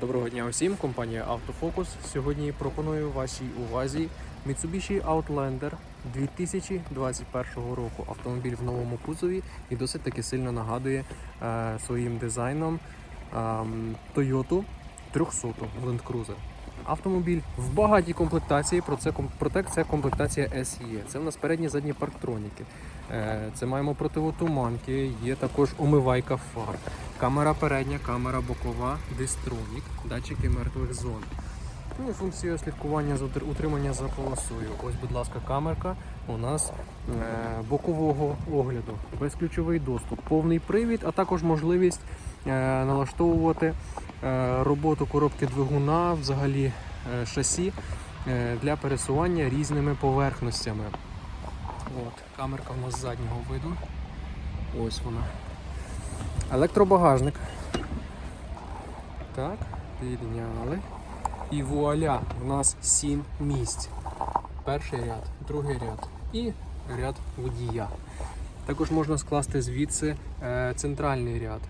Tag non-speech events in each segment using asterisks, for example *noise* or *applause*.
Доброго дня усім, компанія Автофокус. Сьогодні пропоную вашій увазі Mitsubishi Outlander 2021 року. Автомобіль в новому кузові і досить таки сильно нагадує е, своїм дизайном е, Toyota 300 Land Cruiser. Автомобіль в багатій комплектації, про це проте це комплектація SE. Це в нас передні задні парктроніки. Е, Це маємо противотуманки, є також омивайка фар. Камера передня, камера бокова, дистронік, датчики мертвих зон. Ну і функція слідкування за утримання за полосою. Ось, будь ласка, камерка у нас е, бокового огляду, безключовий доступ, повний привід, а також можливість е, налаштовувати е, роботу коробки двигуна, взагалі е, шасі е, для пересування різними поверхностями. От, камерка у нас заднього виду. Ось вона. Електробагажник. Так, підняли. І вуаля, в нас 7 місць. Перший ряд, другий ряд і ряд водія. Також можна скласти звідси е, центральний ряд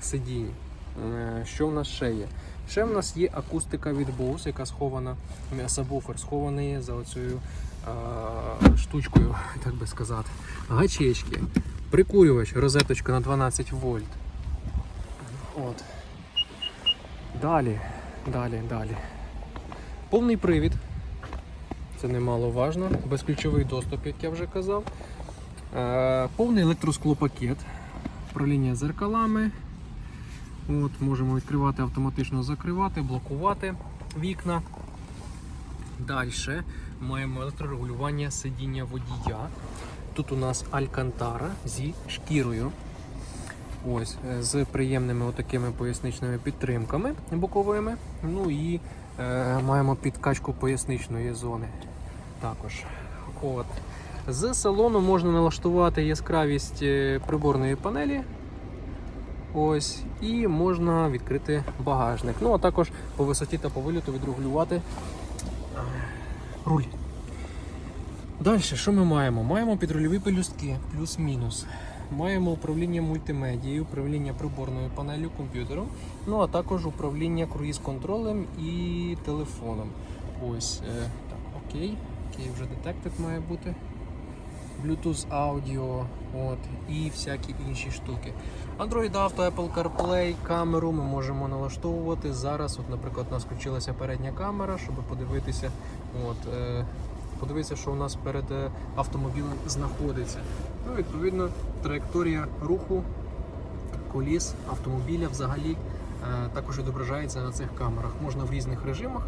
сидінь. Е, що в нас ще є? Ще в нас є акустика від Bose, яка схована, е, сабвуфер схований за оцею е, штучкою, *laughs* так би сказати. Гачечки, прикурювач, розеточка на 12 вольт. От. Далі, далі, далі. Повний привід. Це немаловажно. Безключовий доступ, як я вже казав. Е, повний електросклопакет. Управління зеркалами. От, можемо відкривати, автоматично закривати, блокувати вікна. Далі маємо електрорегулювання сидіння водія. Тут у нас алькантара зі шкірою. Ось, е, з приємними отакими поясничними підтримками боковими. Ну і е, маємо підкачку поясничної зони. Також. От. З салону можна налаштувати яскравість е, приборної панелі. Ось, і можна відкрити багажник. Ну, а також по висоті та по виліту відрегулювати е, руль. Далі, що ми маємо? Маємо підрульові пелюстки, плюс-мінус. Маємо управління мультимедією, управління приборною панелью комп'ютером, ну а також управління круїз-контролем і телефоном. Ось е, так, окей. Окей, вже detected має бути. Bluetooth аудіо, от, і всякі інші штуки. Android Auto, Apple CarPlay, камеру ми можемо налаштовувати. Зараз, от, наприклад, у нас включилася передня камера, щоб подивитися, от, е, подивитися, що у нас перед е, автомобілем знаходиться. Ну, відповідно, траєкторія руху коліс автомобіля взагалі е, також відображається на цих камерах. Можна в різних режимах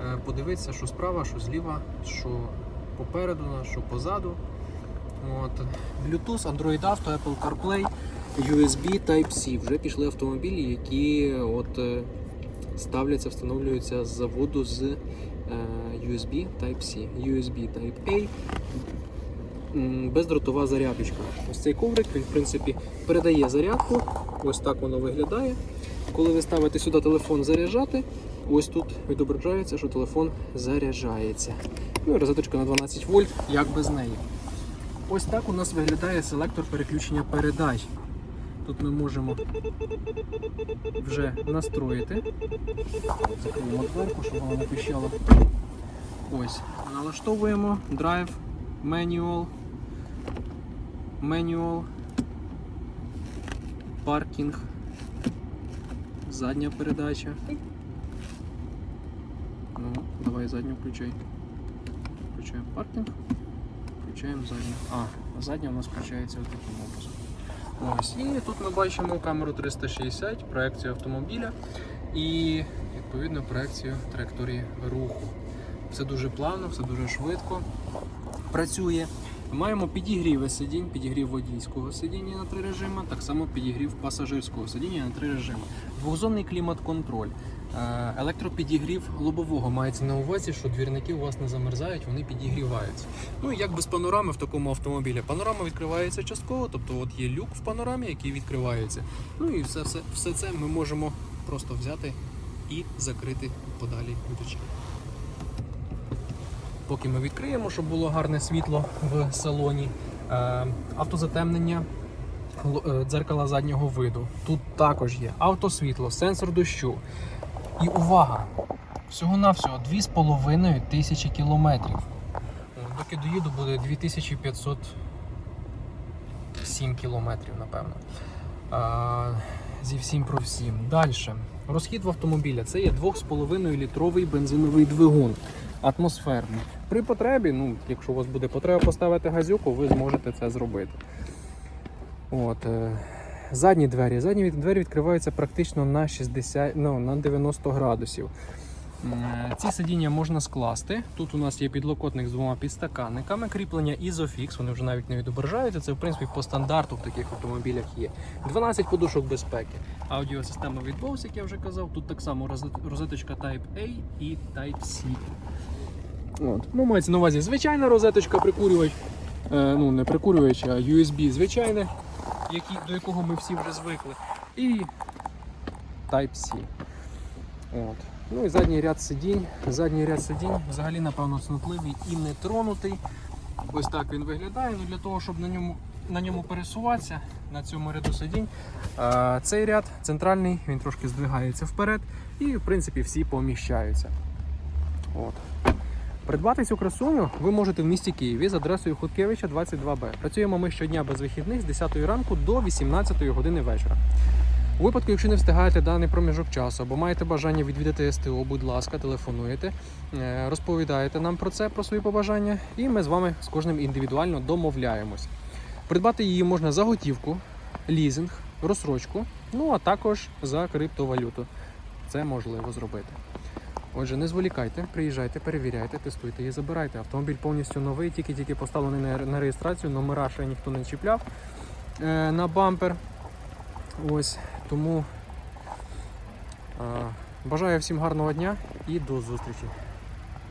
е, подивитися, що справа, що зліва, що попереду, що позаду. От. Bluetooth, Android Auto, Apple CarPlay, USB Type-C. Вже пішли автомобілі, які от, ставляться, встановлюються з заводу з USB Type-C, USB Type-A, бездротова зарядочка. Ось цей коврик, він в принципі передає зарядку. Ось так воно виглядає. Коли ви ставите сюди телефон заряджати, ось тут відображається, що телефон заряджається. Ну і розеточка на 12 вольт, як без неї. Ось так у нас виглядає селектор переключення передач. Тут ми можемо вже настроїти. Закриємо дверку, щоб вона не пищала. Ось, налаштовуємо драйв, менюал, менюал, паркінг, задня передача. Ну, давай задню включай. Включаємо паркінг. Включаємо задню. А, задня у нас включається таким образом. Ось. І тут ми бачимо камеру 360, проекцію автомобіля і відповідно проекцію траєкторії руху. Все дуже плавно, все дуже швидко працює. Маємо підігріви сидінь, підігрів водійського сидіння на три режими, так само підігрів пасажирського сидіння на три режими. Двохзонний клімат-контроль. Е, Електропідігрів лобового мається на увазі, що двірники у вас не замерзають, вони підігріваються. Ну і як без панорами в такому автомобілі. Панорама відкривається частково, тобто от є люк в панорамі, який відкривається. Ну і все, все, все це ми можемо просто взяти і закрити подалі від очей. Поки ми відкриємо, щоб було гарне світло в салоні. Е, автозатемнення е, дзеркала заднього виду. Тут також є автосвітло, сенсор дощу, І увага! Всього-навсього 2,5 тисячі кілометрів. Доки доїду буде 2507 кілометрів, напевно. Зі всім про всім. Далі. Розхід в автомобіля це є 2,5 літровий бензиновий двигун атмосферний. При потребі, ну, якщо у вас буде потреба поставити газюку, ви зможете це зробити. От, е, задні двері. Задні двері відкриваються практично на 60, ну, на 90 градусів. Е, Ці сидіння можна скласти. Тут у нас є підлокотник з двома підстаканниками, кріплення Isofix, вони вже навіть не відображаються. Це в принципі по стандарту в таких автомобілях є. 12 подушок безпеки. Аудіосистема від Bose, як я вже казав. Тут так само розет- розеточка Type A і Type C. От. Ну, мається на увазі звичайна розеточка, прикурювач. Е, ну, не прикурювач, а USB звичайне, які, до якого ми всі вже звикли. І Type-C. От. Ну і задній ряд сидінь. Задній ряд сидінь взагалі, напевно, цнотливий і не тронутий. Ось так він виглядає. Ну, для того, щоб на ньому, на ньому пересуватися, на цьому ряду сидінь. е, цей ряд центральний, він трошки здвигається вперед, і в принципі всі поміщаються. От. Придбати цю красуню ви можете в місті Києві з адресою Хуткевича 22Б. Працюємо ми щодня без вихідних з 10 ранку до 18 години вечора. У випадку, якщо не встигаєте даний проміжок часу або маєте бажання відвідати СТО, будь ласка, телефонуєте, розповідаєте нам про це, про свої побажання, і ми з вами з кожним індивідуально домовляємось. Придбати її можна за готівку, лізинг, розсрочку, ну а також за криптовалюту. Це можливо зробити. Отже, не зволікайте, приїжджайте, перевіряйте, тестуйте і забирайте. Автомобіль повністю новий, тільки-тільки поставлений на, реєстрацію, номера ще ніхто не чіпляв е, на бампер. Ось тому е, бажаю всім гарного дня і до зустрічі.